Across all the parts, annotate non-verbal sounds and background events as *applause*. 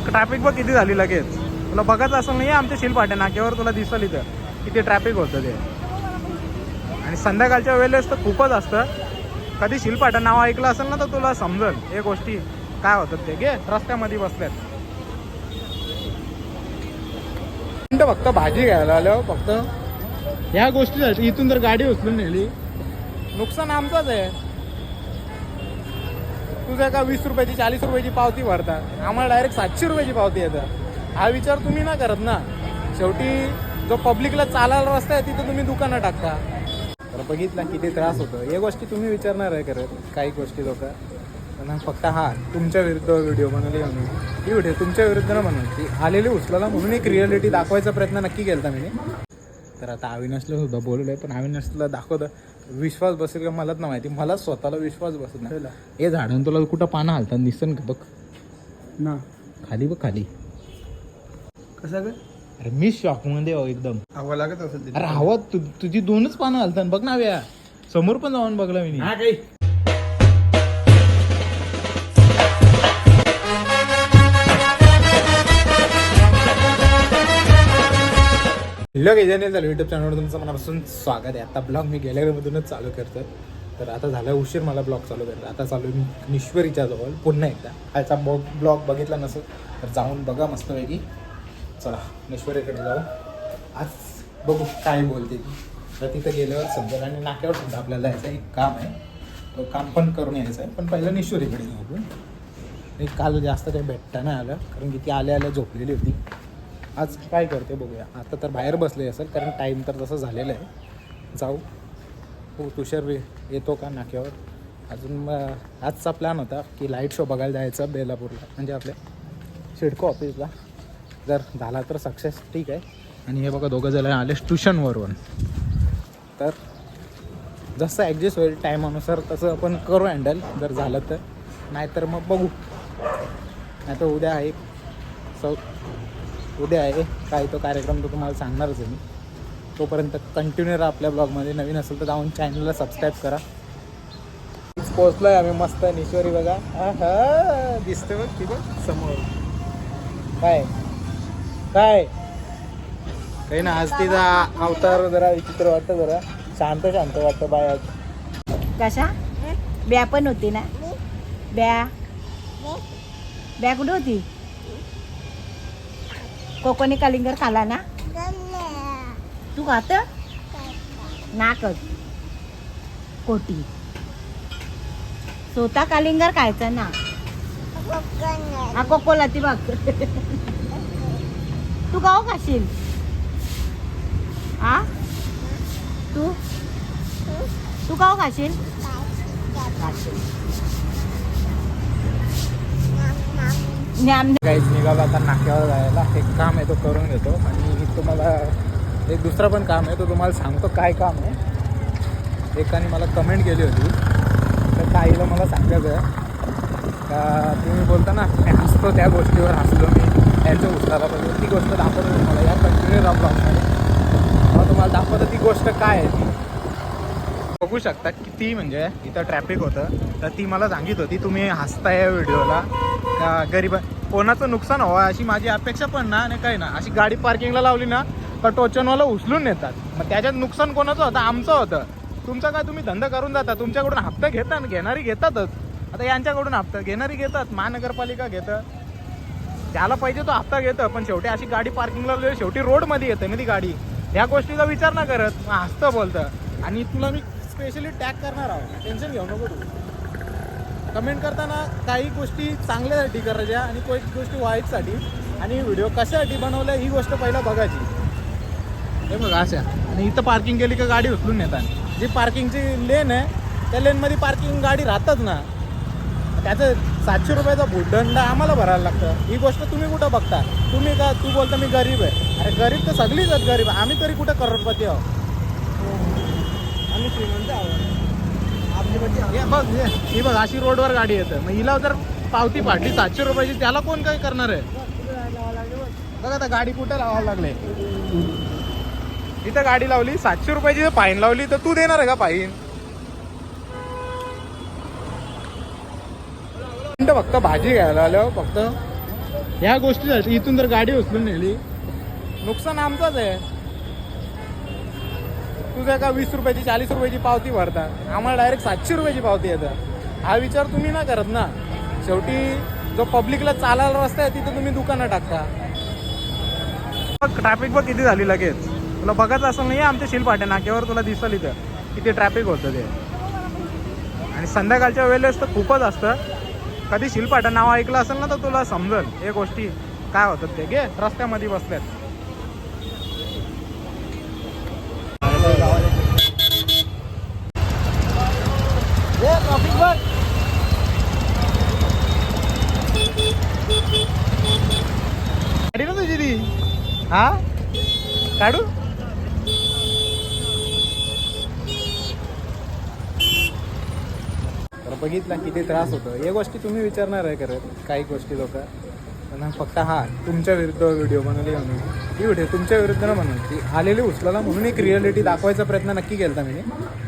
Traffic बघ किती झाली लगेच. तुला बघत असं नाही आमच्या शिलपाट्या नाक्यावर तुला दिसल इथं किती ट्रॅफिक होतं ते. आणि संध्याकाळच्या वेळेस तर खूपच असतं. कधी शिलपाटा नाव ऐकलं असेल ना तर तुला समजल. हे गोष्टी काय होतात ते घे रस्त्यामध्ये बसल्यात फक्त भाजी घ्यायला आलो फक्त. ह्या गोष्टीसाठी इथून जर गाडी उचलून नेली नुकसान आमचंच आहे. तुझं का वीस रुपयाची चाळीस रुपयाची पावती भरता? आम्हाला डायरेक्ट सातशे रुपयाची पावती येतं हा विचार तुम्ही ना करत ना. शेवटी जो पब्लिकला चालायला रस्ता आहे तिथं तुम्ही दुकानं टाकता. तर बघितला किती त्रास होतो. हे गोष्टी तुम्ही विचारणार आहे करत काही गोष्टी लोक. पण फक्त हा तुमच्या विरुद्ध व्हिडिओ बनवली म्हणून. ही व्हिडिओ तुमच्या विरुद्ध ना म्हणून ती आलेली उचलाला म्हणून एक रिअलिटी दाखवायचा प्रयत्न नक्की केला मी. तर आता अविनाशला सुद्धा बोललो आहे पण अविनाशला दाखवतं. विश्वास बसेल का मलाच ना माहिती. मला स्वतःला विश्वास बसत नाही. हे झाडून तुला कुठं पानं हालतात? दिसन का? बघ. ना. खाली बघ खाली. कसं काय अरे मी शॉकमध्ये आहे एकदम. हवं लागत असेल अरे हवा तु, तुझी दोनच पानं हालतात. बघ ना व्या समोर पण जाऊन बघला मी. हा काही. हॅलो काही जण झालं युट्यूब चॅनलवर तुमचं मनापासून स्वागत आहे. आता ब्लॉग मी गॅलरीमधूनच चालू करतो तर आता झाला उशीर मला ब्लॉग चालू करतो आता चालू आहे मी निश्वरीच्या जवळ पुन्हा एकदा. आजचा बॉग ब्लॉग बघितला नसेल तर जाऊन बघा मस्तपैकी. चला निश्वरीकडे जाऊ. आज बघू काय बोलते ती. तर तिथं गेल्यावर समजेल आणि नाक्यावर सुद्धा आपल्याला जायचं एक काम आहे. तो काम पण करून यायचं आहे. पण पहिलं निश्वरीकडे जाऊ आपण. एक काल जास्त काही भेटता नाही आलं कारण की ती आल्या आल्या झोपलेली होती. आज काय करते बघूया. आता तर बाहेर बसले असेल कारण टाईम तर तसं झालेलं आहे. जाऊ. हो तुषार येतो का नाक्यावर? अजून मग आजचा प्लॅन होता की लाइट शो बघायला जायचा बेलापूरला म्हणजे आपल्या सिडको ऑफिसला जर झाला तर सक्सेस ठीक आहे. आणि हे बघा दोघं जण आले ट्युशनवरून तर जसं ॲडजस्ट होईल टाईमानुसार तसं आपण करू हँडल जर झालं तर. नाहीतर मग बघू. नाही तर उद्या आहे. सौ उद्या आहे. काय तो कार्यक्रम तो तुम्हाला सांगणारच आहे मी. तोपर्यंत कंटिन्यू राहा आपल्या ब्लॉगमध्ये नवीन असेल तर जाऊन चॅनलला सबस्क्राईब करा. पोचलोय आम्ही मस्त निश्वरी बघा. आहा, दिसते बघ ती बघ समोर. काय? काय? काही ना आज तिचा अवतार जरा विचित्र वाटतं जरा. शांत शांत वाटतं बाया कशा? ब्या पण होती ना? ब्या? ब्या कुठे होती? कोकणी कलिंगर खाला ना? तू खात? नाकच कोटी. स्वतः कालिंगर खायचं ना? हा कोकोला ती बघ तू गाव खाशील? हा तू? तू? गाव खाशील. काहीच निघालो आता नाक्यावर जायला. एक काम आहे तो करून घेतो. आणि तुम्हाला एक दुसरं पण काम आहे तो तुम्हाला सांगतो काय काम आहे. एकाने मला कमेंट केली होती. तर ताईला मला सांगायचं आहे. का तुम्ही बोलता ना मी हसतो त्या गोष्टीवर हसलो मी. त्यांच्या उचलाला पण ती गोष्ट दाखवतो तुम्हाला. या कंटिन्यू राहा मग तुम्हाला दाखवतं ती गोष्ट काय आहे ती. बघू शकता किती म्हणजे इथं ट्रॅफिक होतं. तर ती मला सांगित होती तुम्ही हसताय या व्हिडिओला का गरीब कोणाचं नुकसान व्हावं अशी माझी अपेक्षा पण ना आणि काही ना. अशी गाडी पार्किंगला लावली ना तर टोचनवाला उचलून नेतात. मग त्याच्यात नुकसान कोणाचं होतं? आमचं होतं. तुमचा काय तुम्ही धंदा करून जाता? तुमच्याकडून हप्ता घेता आणि घेणारी घेतातच. आता यांच्याकडून हप्ता घेणारी घेतात महानगरपालिका घेतं. त्याला पाहिजे तो हप्ता घेतं पण शेवटी अशी गाडी पार्किंगला लावली शेवटी रोडमध्ये येते ना ती गाडी. ह्या गोष्टीचा विचार ना करत. मग हसतं बोलतं. आणि तुला मी स्पेशली टॅग करणार आहोत. टेन्शन घेऊ नको तू. कमेंट करताना काही गोष्टी चांगल्यासाठी करायच्या आणि काही गोष्टी वाईटसाठी. आणि व्हिडिओ कशासाठी बनवल्या ही गोष्ट पहिला बघायची. हे बघा अशा. आणि इथं पार्किंग केली का गाडी उचलून नेतात. जी पार्किंगची लेन आहे त्या लेनमध्ये पार्किंग गाडी राहतात ना. त्याचं सातशे रुपयाचा भूटदंड आम्हाला भरायला लागतं. ही गोष्ट तुम्ही कुठं बघता? तुम्ही का तू बोलता मी गरीब आहे. अरे गरीब तर सगळीच आहेत गरीब. आम्ही तरी कुठं करोडपती आहोत? आम्ही श्रीमंत आहोत. हे बघ हे ही बघ अशी रोडवर गाडी येतं. मग हिला जर पावती फाटली सातशे रुपयाची त्याला कोण काय करणार आहे? बघ आता गाडी कुठं लावायला लागले. इथं गाडी लावली सातशे रुपयाची जर फाईन लावली तर तू देणार आहे का फाईन? फक्त भाजी घ्यायला आलो फक्त. ह्या गोष्टीसाठी इथून जर गाडी उचलून नेली. नुकसान आमचंच आहे. तुझ्या का वीस रुपयाची चाळीस रुपयाची पावती भरता? आम्हाला डायरेक्ट सातशे रुपयाची पावती येतं. हा विचार तुम्ही ना करत ना. शेवटी जो पब्लिकला चालायला रस्ता आहे तिथे तुम्ही दुकानं टाकता. बघ ट्रॅफिक बघ किती झाली लगेच. तुला बघत असं नाही आमच्या शिलपाट्या नाक्यावर तुला दिसल इथं. किती ट्रॅफिक होतं ते. आणि संध्याकाळच्या वेळेस तर खूपच असतं. कधी शिलपाटा नाव ऐकलं असेल ना तर तुला समजल. हे गोष्टी काय होतात ते. घे रस्त्यामध्ये बसल्यात ट्रॉफिक बघ गाडी ना तुझी ती हा? काढू? तर बघितला किती त्रास होतो. या गोष्टी तुम्ही विचारणार आहे करत काही गोष्टी लोक. पण फक्त हा तुमच्या विरुद्ध व्हिडिओ बनवली म्हणून. ही व्हिडिओ तुमच्या विरुद्ध ना म्हणून ती आलेली उचलाला म्हणून एक रिअलिटी दाखवायचा प्रयत्न नक्की केला मी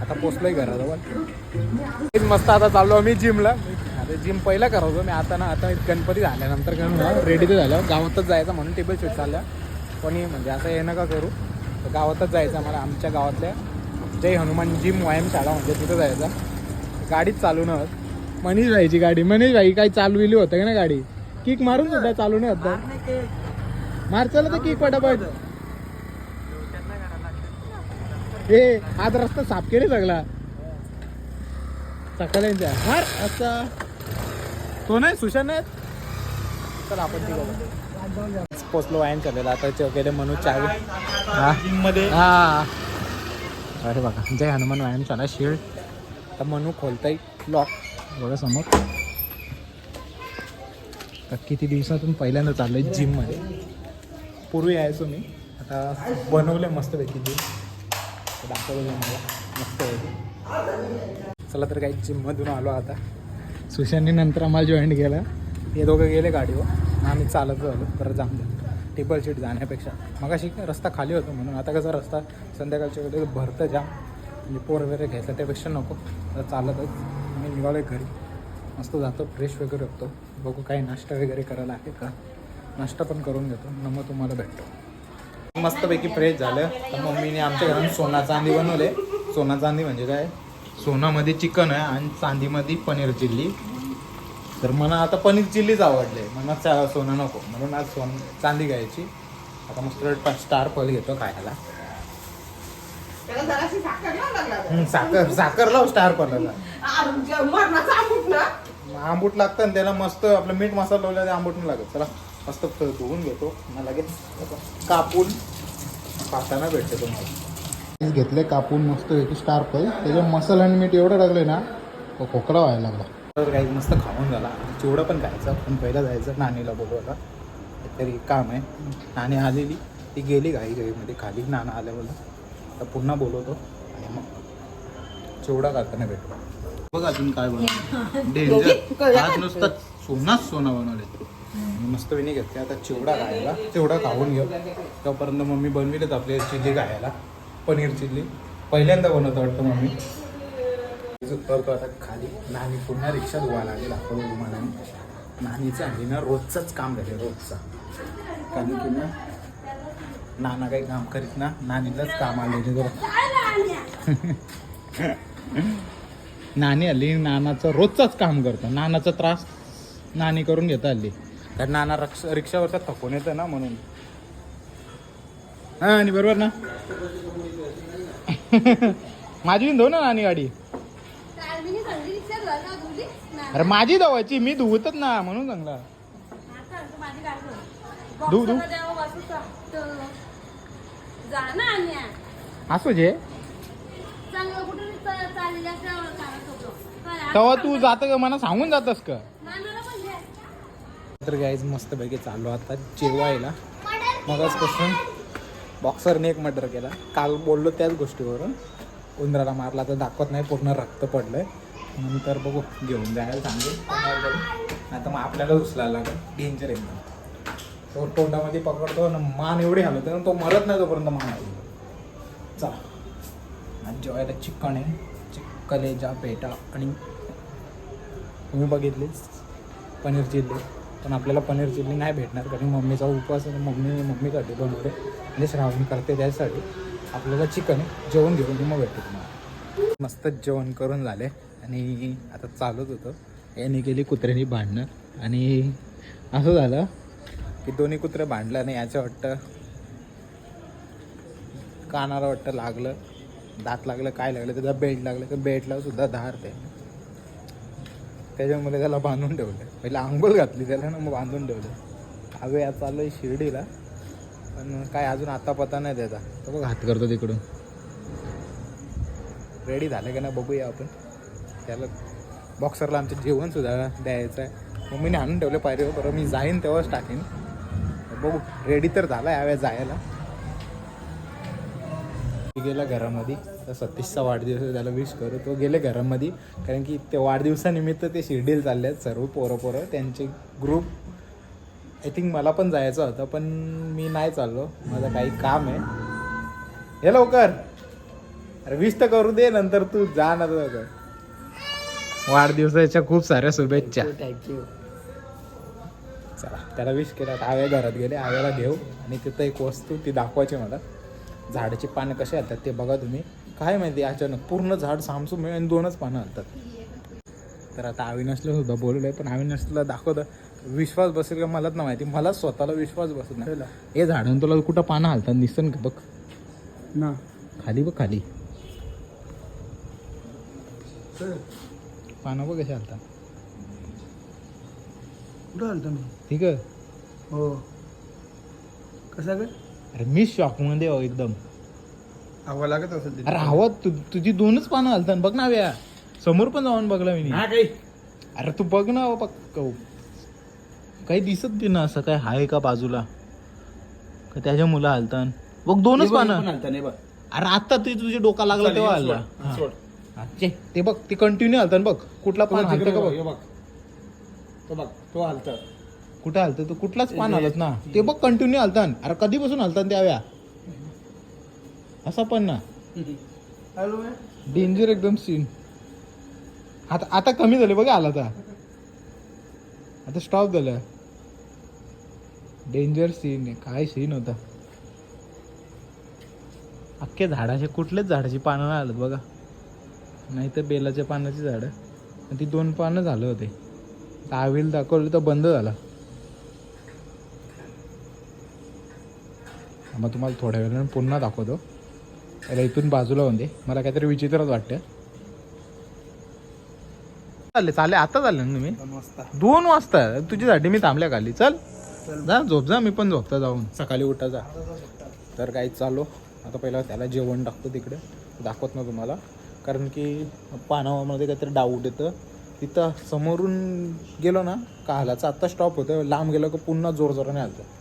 आता पोचलोय घराजवळ मस्त आता चाललो आम्ही जिमला आता जिम पहिला करायचो. मी आता ना आता गणपती झाल्यानंतर करून रेडी तर झालं गावातच जायचं म्हणून टेबल शूट चालल्या. कोणी म्हणजे असं हे नका करू. तर गावातच जायचं मला आमच्या गावातल्या जय हनुमान जिम व्यायामशाळा म्हणजे तिथं जायचं. गाडीच चालू न होत मनीष भाईची गाडी. मनीष भाई काही चालविली होतं का ना गाडी? किक मारून सुद्धा चालू नाही होत मार चला तर किक पटापट. हे आज रस्ता साफ केले सगळा. सकाळ्यांच्या मार असा तो नाही सुशांत नाही चला आपण तिघं पोचलो व्यायाम चाललेला आता गेले म्हणून चावी. हा. मध्ये हा. अरे बघा जय हनुमान व्यायामशाळा शिल्ड आता मनू खोलताय लॉक बघा समोर. तर किती दिवसातून पहिल्यांदा चाललोय जिममध्ये. पूर्वी यायचो मी. आता बनवले मस्तपैकी जिम. दाखवलं मला मस्त चला तर काही जिममधून आलो आता. सुशांनी नंतर आम्हाला जॉईन केला. ते दोघं गेले गाडीवर. आम्ही चालत झालो परत जाम द्या टेबल शीट जाण्यापेक्षा. मग अशी रस्ता खाली होतो म्हणून आता कसा रस्ता संध्याकाळच्या वेळेस भरतं जाम. म्हणजे पोर वगैरे घ्यायचं त्यापेक्षा नको. तर चालतच. मी निघालो घरी. मस्त जातो फ्रेश वगैरे होतो. बघू काही नाश्ता वगैरे करायला आहे का? नाश्ता पण करून घेतो. न मग तुम्हाला भेटतो. मस्तपैकी फ्रेश झालं. तर मम्मीने आमच्या घरात सोना चांदी बनवले. सोना चांदी म्हणजे काय? सोनामध्ये चिकन आहे आणि चांदीमध्ये पनीर चिल्ली. तर मला आता पनीर चिल्लीच आवडले. मला चा सोनं नको. म्हणून आज सोन चांदी घ्यायची. आता मस्त स्टार पल घेतो खायला. साखर साखर लाव स्टार पलाला. आंबूट लागतं आणि त्याला मस्त आपलं मीठ मसाला लावला ते आंबूट नाही लागत. चला मस्त धुवून घेतो. मग लगेच कापून पाहताना भेटते तुम्हाला. घेतले कापून मस्त स्टार पल. त्याच्या मसाला आणि मीठ एवढं टाकलं ना तो खोकला व्हायला लागला. तर काही मस्त खाऊन झाला. चिवडं पण खायचं पण पहिला जायचं नानीला बोलवायला काहीतरी काम आहे. नाणी आलेली. ती गेली घाई घाईमध्ये खाली. नाना आल्यावर तर पुन्हा बोलवतो. आणि मग चिवडा करताना भेटू. बघ अजून काय बनवलं. *laughs* डेंजर. आज नुसतं सोनाच सोना बनवले मस्त विनी घेतले. आता चिवडा खायला चिवडा खाऊन घेऊ. तोपर्यंत मम्मी बनविलेच आपले चिल्ली खायला. पनीर चिल्ली. पहिल्यांदा बनवतो वाटतं मम्मी. उतरतो आता खाली नानी पुन्हा रिक्षा धुवा लागेल आपण विमानाने नानीचं आहे ना रोजचंच काम झाले रोजचं. कारण की ना नाना काही काम करीत ना नानीलाच काम आले जरा. *laughs* नानी हल्ली नानाचं रोजचंच काम करतं. नानाचा त्रास नानी करून घेता हल्ली कारण नाना रक्ष रिक्षावरचा थकून येतं ना म्हणून. हा आणि बरोबर ना? *laughs* माझी धो ना नानी गाडी. अरे माझी धुवायची मी धुवतच ना म्हणून चांगला धुव धुव असू जे तेव्हा तू जात का? मला सांगून जातस का. तर गाईज मस्त पैकी चाललो आता जेवायला. मगचपासून बॉक्सरने एक मर्डर केला. काल बोललो त्याच गोष्टीवरून. उंदराला मारला तर दाखवत नाही पूर्ण रक्त पडलंय. नंतर बघू घेऊन जायला सांगेल. नाही तर मग आपल्याला उचलायला लागेल. डेंजर एकदम तो तोंडामध्ये पकडतो ना मान एवढी हलवते ना तो मरत नाही तोपर्यंत मान हलवतो चला. आणि जेवायला चिकन आहे. चिक कलेजा पेटा आणि तुम्ही बघितलीच पनीर चिल्ली. पण आपल्याला पनीर चिल्ली नाही भेटणार कारण मम्मीचा उपवास आहे. मम्मी मम्मीसाठी बनवते. म्हणजे श्रावण करते त्यासाठी. आपल्याला चिकन जेवण घेऊन मग भेटते तुम्हाला. मस्तच जेवण करून झाले. आणि आता चालत होतं. याने केली कुत्र्यानी भांडणं. आणि असं झालं की दोन्ही कुत्रे भांडलं आणि याचं वाटतं कानाला वाटतं लागलं. दात लागलं काय लागलं त्याचा बेल्ट लागलं. तर बेल्टला सुद्धा धार ते. त्याच्यामुळे त्याला बांधून ठेवलं. पहिला आंघोळ घातली त्याला ना मग बांधून ठेवलं. अगं या चाललं आहे शिर्डीला. पण काय अजून आता पता नाही त्याचा. तो बघ हात करतो तिकडून. रेडी झालं का ना बघूया आपण. त्याला बॉक्सरला आमचं जेवण सुद्धा द्यायचं आहे. मग मी आणून ठेवलं पाहिजे बरं मी जाईन तेव्हाच टाकेन. बघू रेडी तर झाला यावेळेस जायला. मी गेला घरामध्ये. तर सतीशचा वाढदिवस त्याला विश करू. तो गेले घरामध्ये. कारण की ते वाढदिवसानिमित्त ते शिर्डील चालले आहेत सर्व पोरं पोरं. त्यांचे ग्रुप आय थिंक मला पण जायचं होतं पण मी नाही चाललो. माझं काही काम आहे. हे लवकर. अरे विश तर करू दे नंतर तू जा ना लवकर. वाढदिवसाच्या खूप साऱ्या शुभेच्छा. थँक्यू चला त्याला विश केला आता आव्या घरात गेले आव्याला घेऊ. आणि तिथं एक वस्तू ती दाखवायची मला. झाडाची पानं कशी हलतात ते बघा तुम्ही. काय माहिती अचानक पूर्ण झाड सामसूम आहे आणि दोनच पानं हलतात तर आता अविनाशला सुद्धा बोलवलं आहे पण अविनाशला दाखवतं. विश्वास बसेल का मलाच ना माहिती. मला स्वतःला विश्वास बसत नाही. हे झाडं तुला कुठं पानं हलतात? दिसन का? बघ. ना. खाली बघ खाली. पानं बघ कशी हलतात कुठं आलतो मी? ठीक आहे हो. कसं काय अरे मी शॉकमध्ये हो एकदम. हवा लागत असेल तिथे. अरे हवा तु, तुझी दोनच पानं हलतात. बघ ना व्या. समोर पण जाऊन बघला मी. हा काही. अरे तू बघ ना बघ. काही दिसत बी ना असं काय हाय का बाजूला? का त्याच्या मुलं हलतात? बघ दोनच पानं. नाही बघ. अरे आता ते तुझे डोका लागला तेव्हा हल्ला. हा. हा, ते बघ ते कंटिन्यू हलतात बघ कुठला पान हलतं का बघ बघ. तो बघ तो हालत कुठं हलतं तू? कुठलाच पान हलत ना. ते बघ कंटिन्यू हलतात अरे कधीपासून हलतात त्याव्या असा पण ना. हॅलो डेंजर एकदम सीन आता आता कमी झाले बघा आला आता. आता स्टॉप झालं. डेंजर सीन आहे. काय सीन होता? अख्खे झाडाचे कुठलेच झाडाची पानं नाही आलं बघा. नाही तर बेलाच्या पानाची झाडं. आणि ती दोन पानं झालं होते. आविल दाखवलं तर बंद झाला. मग तुम्हाला थोड्या वेळाने पुन्हा दाखवतो. त्याला इथून बाजूला होऊन दे. मला काहीतरी विचित्रच वाटतं. चालले चालले. आता चालले ना तुम्ही? दोन वाजता. दोन वाजता. तुझ्यासाठी मी थांबल्या खाली. चल. जा झोप जा. मी पण झोपता जाऊन. सकाळी उठा जा. तर काही चालू. आता पहिला त्याला जेवण टाकतो तिकडे. दाखवत ना तुम्हाला. कारण की पानावामध्ये काहीतरी डाऊट येतं. तिथं समोरून गेलो ना का हालाचं आत्ता स्टॉप होतं. लांब गेलो का पुन्हा जोर जोराने आलं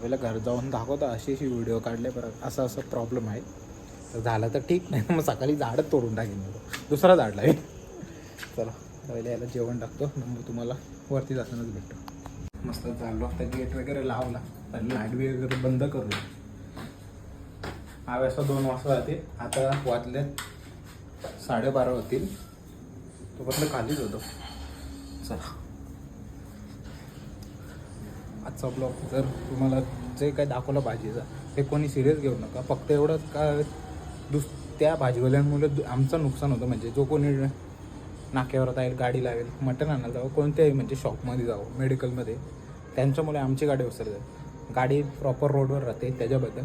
पहिला घर जाऊन दाखवता अशी अशी व्हिडिओ काढले परत असं असं प्रॉब्लेम आहे. तर झालं तर ठीक नाही मग सकाळी झाडच तोडून टाकेन दुसरा झाड लावेल चला पहिले याला जेवण टाकतो मग तुम्हाला वरती जातानाच भेटतो. मस्त झालो आता गेट वगैरे लावला तर लाइट वगैरे बंद करू हा वाजता दोन वाजता जाते आता वाचले साडेबारा होतील. तोपर्यंत खालीच होतो. चला. आजचा ब्लॉग जर तुम्हाला जे काही दाखवलं भाजीचं ते कोणी सिरियस घेऊ नका. फक्त एवढंच का दुस त्या भाजीवाल्यांमुळे आमचं नुकसान होतं. म्हणजे जो कोणी नाक्यावर राहील गाडी लावेल मटण आणायला जावं कोणत्याही म्हणजे शॉपमध्ये जावं मेडिकलमध्ये त्यांच्यामुळे आमची गाडी उसरते गाडी प्रॉपर रोडवर राहते त्याच्याबद्दल